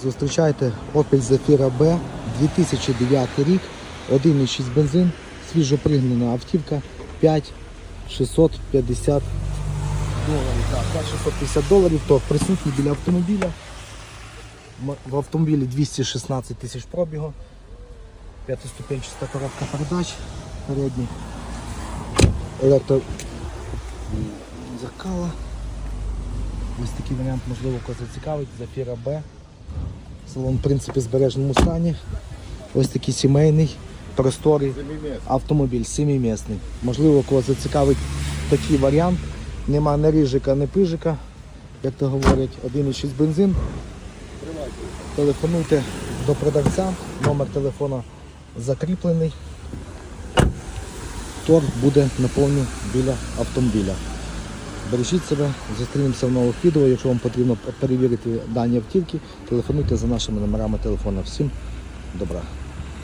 Зустрічайте Opel Zafira B 2009 рік, 1,6 бензин, свіжопригнана автівка 5650 доларів. Так, 5650 доларів, то присутній біля автомобіля. В автомобілі 216 тисяч пробігу, п'ятиступенчаста коробка передач, передній електро дзеркала. Ось такий варіант, можливо, когось зацікавить. Зафіра Б. Салон, в принципі, в збереженому стані. Ось такий сімейний, просторий автомобіль, семимісний. Можливо, когось зацікавить такий варіант. Нема ні рижика, ні пижика, як то говорять, 1,6 бензин. Телефонуйте до продавця, номер телефона закріплений. Торг буде наповнений біля автомобіля. Бережіть себе, зустрінемося в нових відео. Якщо вам потрібно перевірити дані автівки, телефонуйте за нашими номерами телефону. Всім добра.